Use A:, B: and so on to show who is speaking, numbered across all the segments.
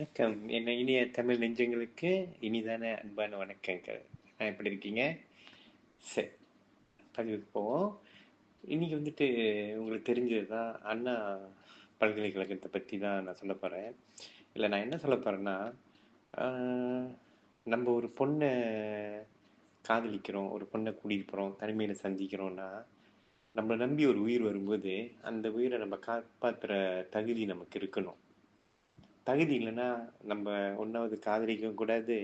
A: வணக்கம். என்ன இனிய தமிழ் நெஞ்சங்களுக்கு இனிதான அன்பான வணக்கங்கள். நான் எப்படி இருக்கீங்க? சரி பதிவுக்கு போவோம். இன்னைக்கு வந்துட்டு உங்களுக்கு தெரிஞ்சது தான் அண்ணா பல்கலைக்கழகத்தை பற்றி தான் நான் சொல்ல போகிறேன் இல்லை நான் என்ன சொல்ல போகிறேன்னா நம்ம ஒரு பொண்ணை காதலிக்கிறோம் ஒரு பொண்ணை கூட்டிகிட்டு போகிறோம் தனிமையில் சந்திக்கிறோம்னா நம்மளை நம்பி ஒரு உயிர் வரும்போது அந்த உயிரை நம்ம காப்பாற்றுற தகுதி நமக்கு இருக்கணும். தகுதி இல்லைன்னா நம்ம ஒன்றாவது காதலிக்கவும் கூடாது.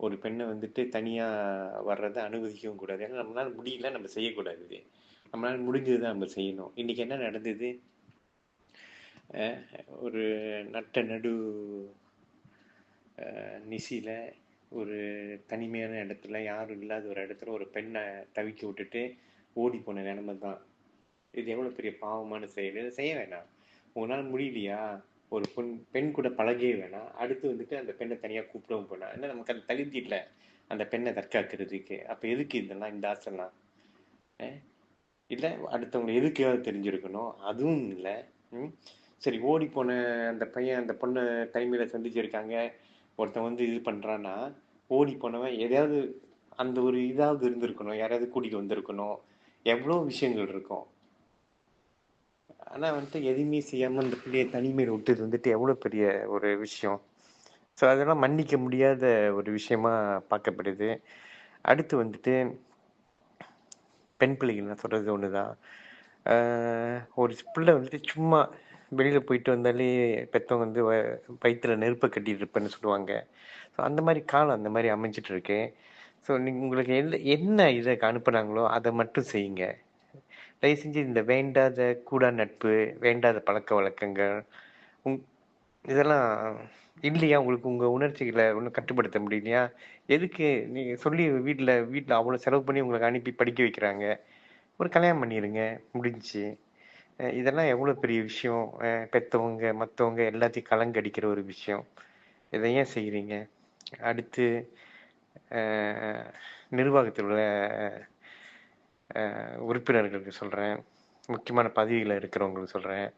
A: ஒரு பெண்ணை வந்துட்டு தனியாக வர்றதை அனுமதிக்கவும் கூடாது. ஏன்னா நம்மளால முடியல நம்ம செய்யக்கூடாது. நம்மளால் நம்மளால முடிஞ்சது தான் நம்ம செய்யணும். இன்னைக்கு என்ன நடந்தது? ஒரு நட்ட நடு நிசியில் ஒரு தனிமையான இடத்துல யாரும் இல்லாத ஒரு இடத்துல ஒரு பெண்ணை தவிக்க விட்டுட்டு ஓடி போன நிலைமை தான். இது எவ்வளோ பெரிய பாவமான செயல். இதை செய்ய வேணாம். உங்களால் முடியலையா? ஒரு பெண் பெண் கூட பழகவே வேணாம். அடுத்து வந்துட்டு அந்த பெண்ணை தனியாக கூப்பிடவும் போனா ஏன்னா நமக்கு அது தகுதி இல்லை அந்த பெண்ணை தற்காக்கிறதுக்கு. அப்போ எதுக்கு இதெல்லாம் இந்த ஆசைலாம்? இல்லை அடுத்தவங்க எதுக்கையாவது தெரிஞ்சிருக்கணும். அதுவும் இல்லை. ம்? சரி ஓடி போன அந்த பையன் அந்த பொண்ணை டைமில் சந்திச்சிருக்காங்க ஒருத்தன் வந்து இது பண்ணுறான்னா ஓடி போனவன் எதையாவது அந்த ஒரு இதாவது இருந்திருக்கணும். யாரையாவது கூட்டிகிட்டு வந்திருக்கணும். எவ்வளோ விஷயங்கள் இருக்கும். ஆனால் வந்துட்டு எதுவுமே செய்யாமல் அந்த பிள்ளையை தனிமையில் விட்டது வந்துட்டு எவ்வளோ பெரிய ஒரு விஷயம். ஸோ அதெல்லாம் மன்னிக்க முடியாத ஒரு விஷயமா பார்க்கப்படுது. அடுத்து வந்துட்டு பெண் பிள்ளைகள் நான் சொல்கிறது ஒன்று தான் ஒரு பிள்ளை வந்துட்டு சும்மா வெளியில் போயிட்டு வந்தாலே பெற்றவங்க வந்து வ- நெருப்பை கட்டிட்டு இருப்பேன்னு சொல்லுவாங்க. ஸோ அந்த மாதிரி காலம் அந்த மாதிரி அமைஞ்சிட்டு இருக்கு. ஸோ நீங்கள் உங்களுக்கு எந்த என்ன இதை அனுப்புனாங்களோ அதை மட்டும் செய்யுங்க. தயவு செஞ்சு இந்த வேண்டாத கூடா நட்பு வேண்டாத பழக்க வழக்கங்கள் உங் இதெல்லாம் இல்லையா? உங்களுக்கு உங்கள் உணர்ச்சிகளை ஒன்றும் கட்டுப்படுத்த முடியலையா? எதுக்கு நீங்கள் சொல்லி வீட்டில் வீட்டில் அவ்வளோ செலவு பண்ணி உங்களுக்கு அனுப்பி படிக்க வைக்கிறாங்க? ஒரு கல்யாணம் பண்ணிடுங்க முடிஞ்சுச்சு. இதெல்லாம் எவ்வளோ பெரிய விஷயம்? பெற்றவங்க மற்றவங்க எல்லாத்தையும் கலங்கடிக்கிற ஒரு விஷயம். இதை ஏன் செய்கிறீங்க அடுத்து நிர்வாகத்தில் உள்ள உறுப்பினர்களுக்கு சொல்கிறேன் முக்கியமான பதவியில் இருக்கிறவங்களுக்கு சொல்கிறேன்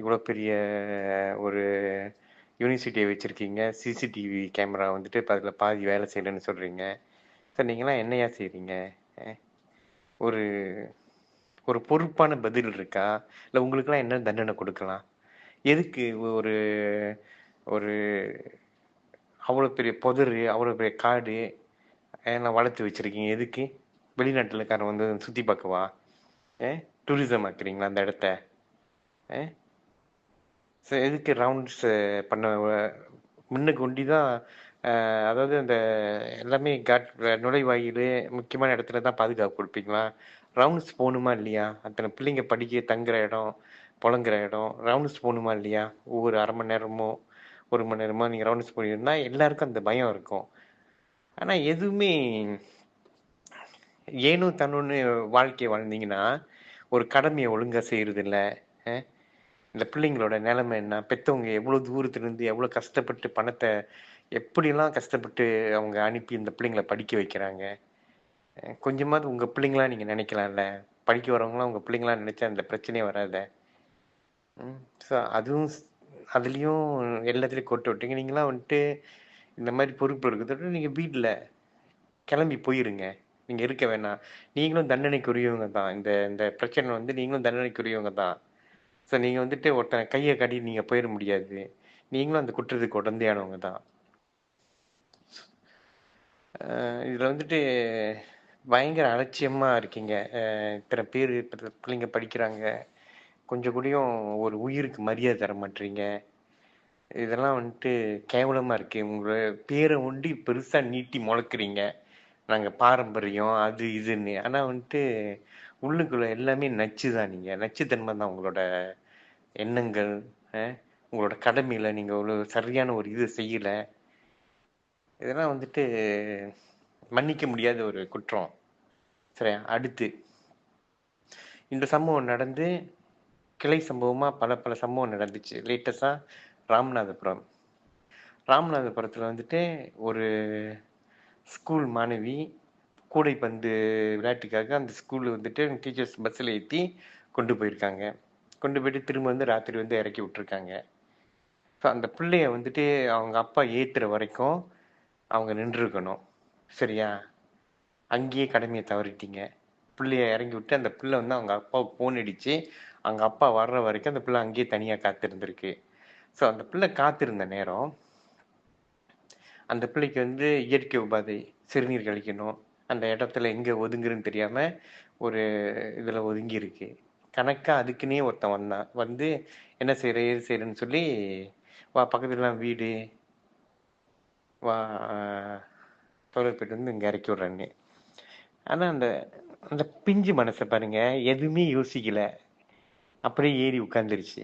A: இவ்வளோ பெரிய ஒரு யூனிவர்சிட்டியை வச்சுருக்கீங்க. சிசிடிவி கேமரா வந்துட்டு இப்போ அதில் பாதி வேலை செய்யலைன்னு சொல்கிறீங்க சார் நீங்களாம் என்னையா செய்கிறீங்க ஒரு ஒரு பொறுப்பான பதில் இருக்கா? இல்லை உங்களுக்கெல்லாம் என்ன தண்டனை கொடுக்கலாம்? எதுக்கு ஒரு ஒரு அவ்வளோ பெரிய புதரு அவ்வளோ பெரிய காடு எல்லாம் வளர்த்து வச்சுருக்கீங்க? எதுக்கு? வெளிநாட்டுலக்காரன் வந்து சுற்றி பார்க்கவா? ஏ டூரிசம் ஆக்குறீங்களா அந்த இடத்த? ஏ? சரி எதுக்கு ரவுண்ட்ஸ் பண்ண முன்னுக்கு ஒண்டி தான் அதாவது அந்த எல்லாமே காட் நுழைவாயில் முக்கியமான இடத்துல தான் பாதுகாப்பு கொடுப்பீங்களா? ரவுண்ட்ஸ் போகணுமா இல்லையா? அத்தனை பிள்ளைங்க படிக்க தங்குற இடம் புழங்குற இடம் ரவுண்ட்ஸ் போகணுமா இல்லையா? ஒவ்வொரு அரை மணி நேரமோ ஒரு மணி நேரமோ நீங்கள் ரவுண்ட்ஸ் போயிருந்தா எல்லாருக்கும் அந்த பயம் இருக்கும். ஆனால் எதுவுமே ஏனோ தன்னு வாழ்க்கையை வாழ்ந்தீங்கன்னா ஒரு கடமையை ஒழுங்கா செய்யறது இல்லை இந்த பிள்ளைங்களோட நிலைமை என்ன? பெற்றவங்க எவ்வளோ தூரத்துலேருந்து இருந்து கஷ்டப்பட்டு பணத்தை எப்படிலாம் கஷ்டப்பட்டு அவங்க அனுப்பி இந்த பிள்ளைங்களை படிக்க வைக்கிறாங்க? கொஞ்சமாவது உங்கள் பிள்ளைங்களாம் நீங்கள் நினைக்கலாம்ல? படிக்க வரவங்களாம் உங்கள் பிள்ளைங்களாம் நினச்சா அந்த பிரச்சனையே வராத. ஸோ அதுவும் அதுலேயும் எல்லாத்துலேயும் கொட்டு விட்டீங்க. நீங்களாம் வந்துட்டு இந்த மாதிரி பொறுப்பு இருக்கிறத நீங்கள் வீட்டில் கிளம்பி போயிருங்க. நீங்க இருக்க வேணாம். நீங்களும் தண்டனைக்குரியவங்க தான். இந்த இந்த பிரச்சனை வந்து நீங்களும் தண்டனைக்குரியவங்க தான். ஸோ நீங்க வந்துட்டு ஒருத்தனை கையை கட்டி நீங்க போயிட முடியாது. நீங்களும் அந்த குற்றத்துக்கு உடந்தையானவங்க தான். இதில் இதுல வந்துட்டு பயங்கர அலட்சியமா இருக்கீங்க. இத்தனை பேர் பிள்ளைங்க படிக்கிறாங்க. கொஞ்சம் கூடயும் ஒரு உயிருக்கு மரியாதை தர மாட்டீங்க. இதெல்லாம் வந்துட்டு கேவலமா இருக்கு. உங்களோட பேரை ஒண்டி பெருசா நீட்டி முளைக்கிறீங்க. நாங்கள் பாரம்பரியம் அது இதுன்னு. ஆனால் வந்துட்டு உள்ளுக்குள்ள எல்லாமே நச்சு தான் நீங்கள் நச்சுத்தன்மை தான் உங்களோட எண்ணங்கள் உங்களோட கடமையில் நீங்கள் ஒரு சரியான ஒரு இது செய்யலை. இதெல்லாம் வந்துட்டு மன்னிக்க முடியாத ஒரு குற்றம். சரியா? அடுத்து. இந்த சம்பவம் நடந்து கிளை சம்பவமாக பல பல சம்பவம் நடந்துச்சு. லேட்டஸ்டாக ராமநாதபுரம். ராமநாதபுரத்தில் வந்துட்டு ஒரு ஸ்கூல் மாணவி கூடைப்பந்து விளையாட்டுக்காக அந்த ஸ்கூலில் வந்துட்டு டீச்சர்ஸ் பஸ்ஸில் ஏற்றி கொண்டு போயிருக்காங்க. கொண்டு போயிட்டு திரும்ப வந்து ராத்திரி வந்து இறக்கி விட்டுருக்காங்க. ஸோ அந்த பிள்ளைய வந்துட்டு அவங்க அப்பா ஏற்றுற வரைக்கும் அவங்க நின்றுருக்கணும். சரியா? அங்கேயே கடமையை தவறிட்டீங்க. பிள்ளைய இறங்கி விட்டு அந்த பிள்ளை வந்து அவங்க அப்பாவுக்கு ஃபோன் அடித்து அவங்க அப்பா வர்ற வரைக்கும் அந்த பிள்ளை அங்கேயே தனியாக காத்திருந்திருக்கு. ஸோ அந்த பிள்ளை காத்திருந்த நேரம் அந்த பிள்ளைக்கு வந்து இயற்கை உபாதை சிறுநீர் கழிக்கணும். அந்த இடத்துல எங்கே ஒதுங்குறன்னு தெரியாமல் ஒரு இதில் ஒதுங்கி இருக்கு கணக்காக அதுக்குன்னே ஒருத்தன் வந்தான். வந்து என்ன செய்கிற ஏது செய்கிறேன்னு சொல்லி வா பக்கத்துலலாம் வீடு. வா தொழில் போயிட்டு வந்து இங்கே இறக்கி விட்றேன்னு. ஆனால் அந்த அந்த பிஞ்சு மனசை பாருங்க எதுவுமே யோசிக்கல. அப்படியே ஏறி உட்காந்துருச்சு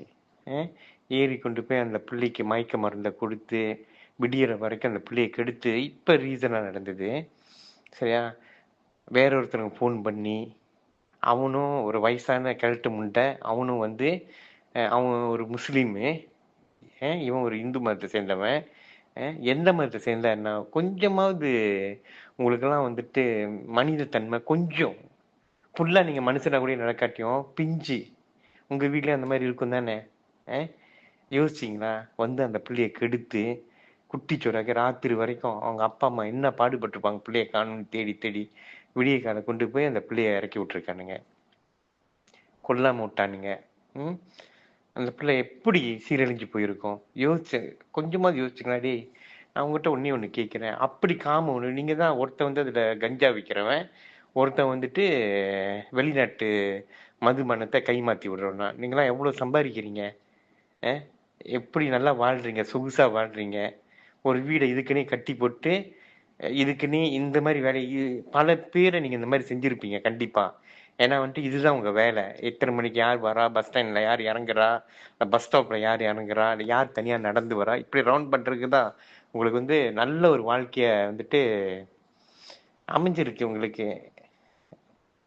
A: ஏறி கொண்டு போய் அந்த பிள்ளைக்கு மயக்க மருந்தை கொடுத்து விடியற வரைக்கும் அந்த பிள்ளையை கெடுத்து இப்போ ரீசனாக நடந்தது. சரியா? வேற ஒருத்தனுக்கு ஃபோன் பண்ணி அவனும் ஒரு வயசான கிழட்டு முண்டை அவனும் வந்து அவன் ஒரு முஸ்லீமு இவன் ஒரு இந்து மதத்தை சேர்ந்தவன் எந்த மதத்தை சேர்ந்தா என்ன கொஞ்சமாவது உங்களுக்கெல்லாம் வந்துட்டு மனிதத்தன்மை கொஞ்சம். ஃபுல்லாக நீங்கள் மனுஷனாக கூட நடக்காட்டியும் பிஞ்சு. உங்கள் வீட்லயும் அந்த மாதிரி இருக்கும் தானே? யோசிச்சிங்களா? வந்து அந்த பிள்ளையை கெடுத்து குட்டி குட்டிச்சோறாக்க ராத்திரி வரைக்கும் அவங்க அப்பா அம்மா என்ன பாடுபட்டிருப்பாங்க பிள்ளைய காணும் தேடி தேடி விடிய காலை கொண்டு போய் அந்த பிள்ளைய இறக்கி விட்டுருக்கானுங்க. கொல்லாம விட்டானுங்க. ம்? அந்த பிள்ளை எப்படி சீரழிஞ்சு போயிருக்கும்? யோசிச்சு கொஞ்சமாவது யோசிச்சுங்களா நான் உங்ககிட்ட ஒன்றே ஒன்று கேட்குறேன். அப்படி காம ஒன்று நீங்கள் தான் ஒருத்தன் வந்து அதில் கஞ்சா விற்கிறவன் ஒருத்தன் வந்துட்டு வெளிநாட்டு மதுபானத்தை கைமாற்றி விடுறோன்னா நீங்களாம் எவ்வளோ சம்பாதிக்கிறீங்க? எப்படி நல்லா வாழ்கிறீங்க சொகுசாக வாழ்கிறீங்க ஒரு வீடை இதுக்குன்னே கட்டி போட்டு இதுக்குன்னே இந்த மாதிரி வேலை பல பேரை நீங்கள் இந்த மாதிரி செஞ்சுருப்பீங்க கண்டிப்பாக ஏன்னா வந்துட்டு இதுதான் உங்கள் வேலை. எத்தனை மணிக்கு யார் வரா? பஸ் ஸ்டாண்டில் யார் இறங்குறா? பஸ் ஸ்டாப்பில் யார் இறங்குறா? இல்லை யார் தனியாக நடந்து வரா? இப்படி ரவுண்ட் பண்ணுறதுக்கு தான் உங்களுக்கு வந்து நல்ல ஒரு வாழ்க்கையை வந்துட்டு அமைஞ்சிருக்கு உங்களுக்கு.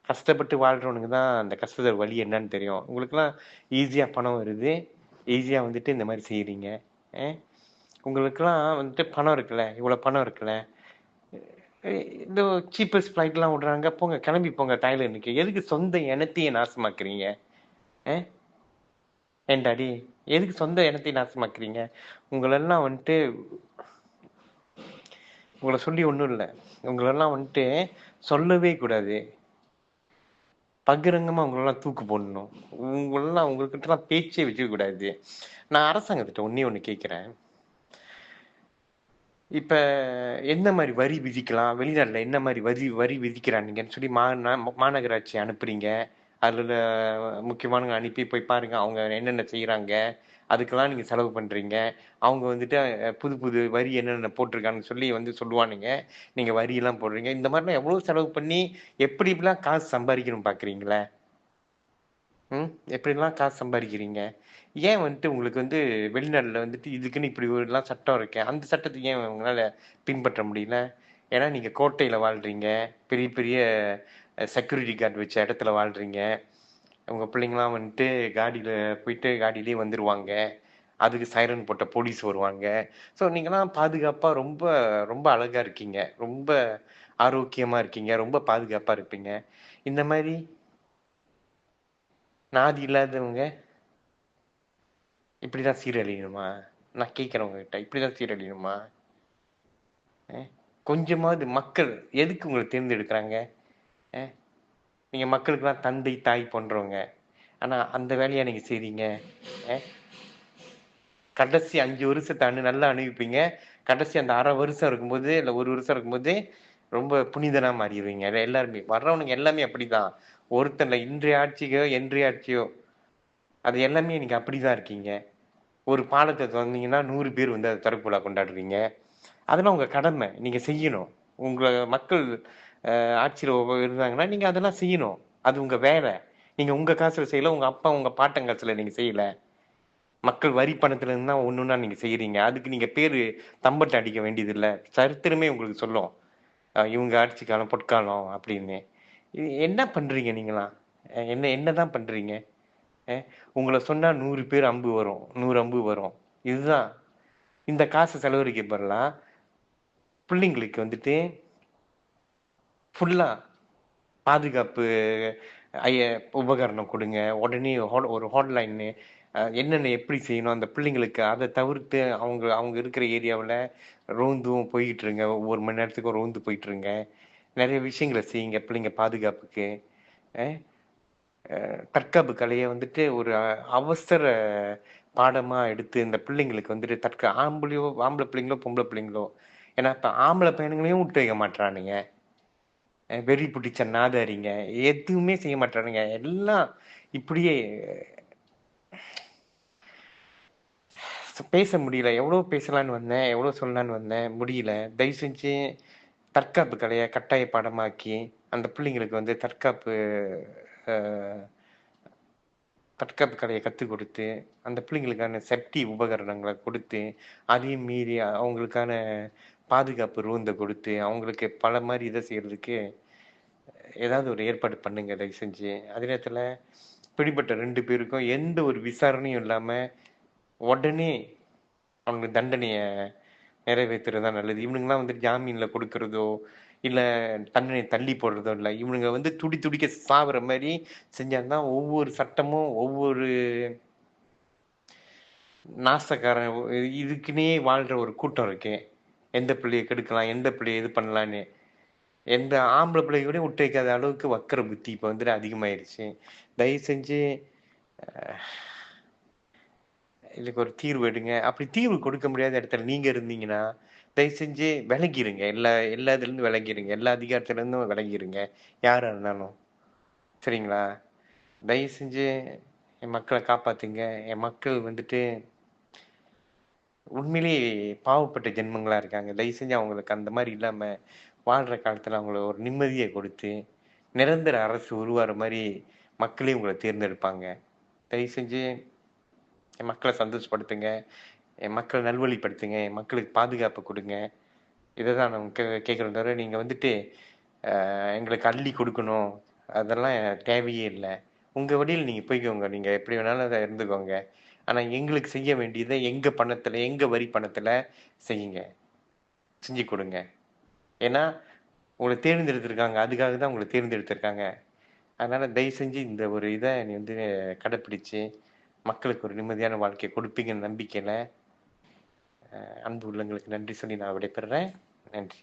A: கஷ்டப்பட்டு வாழ்கிறவனுக்கு தான் அந்த கஷ்டத்தோட வழி என்னன்னு தெரியும். உங்களுக்குலாம் ஈஸியாக பணம் வருது. ஈஸியாக வந்துட்டு இந்த மாதிரி செய்யறீங்க உங்களுக்கெல்லாம் வந்துட்டு பணம் இருக்குல்ல? இவ்வளோ பணம் இருக்குல்ல? இந்த சீப்பஸ்ட் ஃப்ளைட்லாம் விடுறாங்க. போங்க கிளம்பி போங்க தாய்லாண்டுக்கு எதுக்கு சொந்த இனத்தையே நாசமாக்குறீங்க? ஏண்டாடி எதுக்கு சொந்த இனத்தையும் நாசமாக்குறீங்க? உங்களெல்லாம் வந்துட்டு உங்களை சொல்லி ஒன்றும் இல்லை. உங்களெல்லாம் வந்துட்டு சொல்லவே கூடாது. பகிரங்கமாக உங்களெல்லாம் தூக்கு போடணும். உங்களெல்லாம் உங்கள்கிட்டலாம் பேச்சே வச்சுக்கக்கூடாது நான் அரசாங்கத்திட்ட ஒன்றே ஒன்று கேட்குறேன் இப்ப என்ன மாதிரி வரி விதிக்கலாம்? வெளிநாட்டுல என்ன மாதிரி வரி வரி விதிக்கிறானுங்கன்னு சொல்லி மா மாநகராட்சி அனுப்புறீங்க. அதுல முக்கியமானவங்க அனுப்பி போய் பாருங்க. அவங்க என்னென்ன செய்யறாங்க அதுக்கெல்லாம் நீங்க செலவு பண்றீங்க. அவங்க வந்துட்டு புது புது வரி என்னென்ன போட்டிருக்காங்கன்னு சொல்லி வந்து சொல்லுவானுங்க. நீங்க வரி எல்லாம் போடுறீங்க. இந்த மாதிரிலாம் எவ்வளவு செலவு பண்ணி எப்படி இப்படிலாம் காசு சம்பாதிக்கணும் பாக்குறீங்களே? ம்? எப்படிலாம் காசு சம்பாதிக்கிறீங்க? ஏன் வந்துட்டு உங்களுக்கு வந்து வெளிநாட்டில் வந்துட்டு இதுக்குன்னு இப்படி ஒரு எல்லாம் சட்டம் இருக்கேன் அந்த சட்டத்தை ஏன் உங்களால் பின்பற்ற முடியல? ஏன்னா நீங்கள் கோட்டையில் வாழ்கிறீங்க பெரிய பெரிய செக்யூரிட்டி கார்டு வச்ச இடத்துல வாழ்கிறீங்க உங்க பிள்ளைங்களாம் வந்துட்டு காடியில் போயிட்டு காடியிலேயே வந்துடுவாங்க அதுக்கு சைரன் போட்ட போலீஸ் வருவாங்க. ஸோ நீங்களாம் பாதுகாப்பாக ரொம்ப ரொம்ப அழகாக இருக்கீங்க. ரொம்ப ஆரோக்கியமாக இருக்கீங்க. ரொம்ப பாதுகாப்பாக இருப்பீங்க. இந்த மாதிரி நாதி இல்லாதவங்க இப்படி தான் சீரழியணுமா? நான் கேட்குறேன் உங்ககிட்ட இப்படிதான் சீரழியணுமா? அஹ்? கொஞ்சமாவது மக்கள் எதுக்கு உங்களை தேர்ந்தெடுக்கிறாங்க? நீங்கள் மக்களுக்கெல்லாம் தந்தை தாய் போன்றவங்க. ஆனால் அந்த வேலையை நீங்கள் செய்றீங்க? கடைசி அஞ்சு வருஷத்தை அனு நல்லா அனுபவிப்பீங்க கடைசி அந்த அரை வருஷம் இருக்கும்போது இல்லை ஒரு வருஷம் இருக்கும்போது ரொம்ப புனிதனாக மாறிடுவீங்க. எல்லாருமே வர்றவனுக்கு எல்லாமே அப்படிதான். ஒருத்தனில் இன்றைய ஆட்சியோ என்றைய ஆட்சியோ அது எல்லாமே நீங்கள் அப்படி தான் இருக்கீங்க. ஒரு பாலத்தை திறந்தீங்கன்னா நூறு பேர் வந்து அதை திறப்பு விழா கொண்டாடுவீங்க. அதெல்லாம் உங்கள் கடமை. நீங்கள் செய்யணும். உங்களை மக்கள் ஆட்சியில் இருந்தாங்கன்னா நீங்கள் அதெல்லாம் செய்யணும். அது உங்கள் வேலை. நீங்கள் உங்கள் காசில் செய்யலை உங்கள் அப்பா உங்கள் பாட்டன் காசில் நீங்கள் செய்யலை. மக்கள் வரி பணத்துல இருந்து தான் ஒண்ணுன்னா நீங்கள் செய்கிறீங்க அதுக்கு நீங்கள் பேர் தம்பட்டை அடிக்க வேண்டியதில்லை. சரித்திரமே உங்களுக்கு சொல்லும். இவங்க ஆட்சி காலம் பொற்காலம் அப்படின்னு. இது என்ன பண்ணுறீங்க நீங்களாம்? என்ன என்ன தான் பண்ணுறீங்க உங்களை சொன்னால் நூறு பேர் அம்பு வரும் நூறு அம்பு வரும். இதுதான். இந்த காசு செலவழிக்க பதிலா பிள்ளைங்களுக்கு வந்துட்டு ஃபுல்லாக பாதுகாப்பு ஐய உபகரணம் கொடுங்க. உடனே ஹோ- ஒரு ஹாட்லைன்னு என்னென்ன எப்படி செய்யணும் அந்த பிள்ளைங்களுக்கு அதை தவிர்த்து அவங்க அவங்க இருக்கிற ஏரியாவில் ரோந்தும் போய்கிட்டுருங்க இருங்க ஒவ்வொரு மணி நேரத்துக்கும் ரோந்து போயிட்டுருங்க. நிறைய விஷயங்களை செய்யுங்க பிள்ளைங்க பாதுகாப்புக்கு. ஆ தற்காப்பு கலையை வந்துட்டு ஒரு அவசர பாடமாக எடுத்து இந்த பிள்ளைங்களுக்கு வந்துட்டு தற்கா ஆம்பளையோ ஆம்பளை பிள்ளைங்களோ பொம்பளை பிள்ளைங்களோ ஏன்னா இப்போ ஆம்பளை பையனுங்களையும் விட்டு வைக்க மாட்டானுங்க வெறி பிடிச்ச நாதாரிங்க. எதுவுமே செய்ய மாட்டானுங்க எல்லாம் இப்படியே பேச முடியல. எவ்வளோ பேசலான்னு வந்தேன். எவ்வளோ சொல்லலான்னு வந்தேன். முடியல. தயவு செஞ்சு தற்காப்பு கலையை கட்டாய பாடமாக்கி அந்த பிள்ளைங்களுக்கு வந்து தற்காப்பு தற்காப்பு கலையை கற்றுக் கொடுத்து அந்த பிள்ளைங்களுக்கான செப்டி உபகரணங்களை கொடுத்து அதையும் மீறி அவங்களுக்கான பாதுகாப்பு ரூந்தை கொடுத்து அவங்களுக்கு பல மாதிரி இதை செய்கிறதுக்கு ஏதாவது ஒரு ஏற்பாடு பண்ணுங்க தயவு செஞ்சு. அதே நேரத்தில் பிடிபட்ட ரெண்டு பேருக்கும் எந்த ஒரு விசாரணையும் இல்லாமல் உடனே அவங்களுக்கு தண்டனையை நிறைவேற்றுறது தான் நல்லது. இவனுங்கெல்லாம் வந்து ஜாமீனில் கொடுக்கறதோ இல்லை தண்டனை தள்ளி போடுறதோ இல்லை இவனுங்க வந்து துடி துடிக்க சாவுற மாதிரி செஞ்சாதான் ஒவ்வொரு சட்டமும் ஒவ்வொரு நாசக்காரன் இதுக்குன்னே வாழ்கிற ஒரு கூட்டம் இருக்கு. எந்த பிள்ளையை கெடுக்கலாம் எந்த பிள்ளையை இது பண்ணலான்னு. எந்த ஆம்பளை பிள்ளைய கூட விட்டு வைக்காத அளவுக்கு வக்கர புத்தி இப்போ வந்துட்டு அதிகமாயிருச்சு. தயவு செஞ்சு இதுக்கு ஒரு தீர்வு எடுங்க. அப்படி தீர்வு கொடுக்க முடியாத இடத்துல நீங்க இருந்தீங்கன்னா தயவு செஞ்சு விலகிருங்க எல்லா எல்லா இதுல இருந்து விலகிருங்க எல்லா அதிகாரத்துல இருந்தும் விலகிருங்க யாரா இருந்தாலும். சரிங்களா? தயவு செஞ்சு என் மக்களை காப்பாத்துங்க. என் மக்கள் வந்துட்டு உண்மையிலேயே பாவப்பட்ட ஜென்மங்களா இருக்காங்க. தயவு செஞ்சு அவங்களுக்கு அந்த மாதிரி இல்லாம வாழ்ற காலத்துல அவங்கள ஒரு நிம்மதியை கொடுத்து நிரந்தர அரசு உருவாகிற மாதிரி மக்களே உங்களை தேர்ந்தெடுப்பாங்க. தயவு செஞ்சு என் மக்களை சந்தோஷப்படுத்துங்க. என் மக்களை நல்வழிப்படுத்துங்க என் மக்களுக்கு பாதுகாப்பு கொடுங்க. இதை தான் நான் கே கேட்குறேன் தவிர நீங்கள் வந்துட்டு எங்களுக்கு அள்ளி கொடுக்கணும். அதெல்லாம் தேவையே இல்லை. உங்கள் வழியில் நீங்கள் போய்க்கோங்க. நீங்கள் எப்படி வேணாலும் அதை இருந்துக்கோங்க. ஆனால் எங்களுக்கு செய்ய வேண்டியதை எங்கள் பணத்தில் எங்கள் வரி பணத்தில் செய்யுங்க. செஞ்சு கொடுங்க. ஏன்னா உங்களை தேர்ந்தெடுத்திருக்காங்க. அதுக்காக தான் உங்களை தேர்ந்தெடுத்திருக்காங்க. அதனால் தயவு செஞ்சு இந்த ஒரு இதை நீ வந்து கடைப்பிடிச்சு மக்களுக்கு ஒரு நிம்மதியான வாழ்க்கையை கொடுப்பீங்கன்னு நம்பிக்கையில் அன்பு உள்ளங்களுக்கு நன்றி சொல்லி நான் விடைபெறுறேன். நன்றி.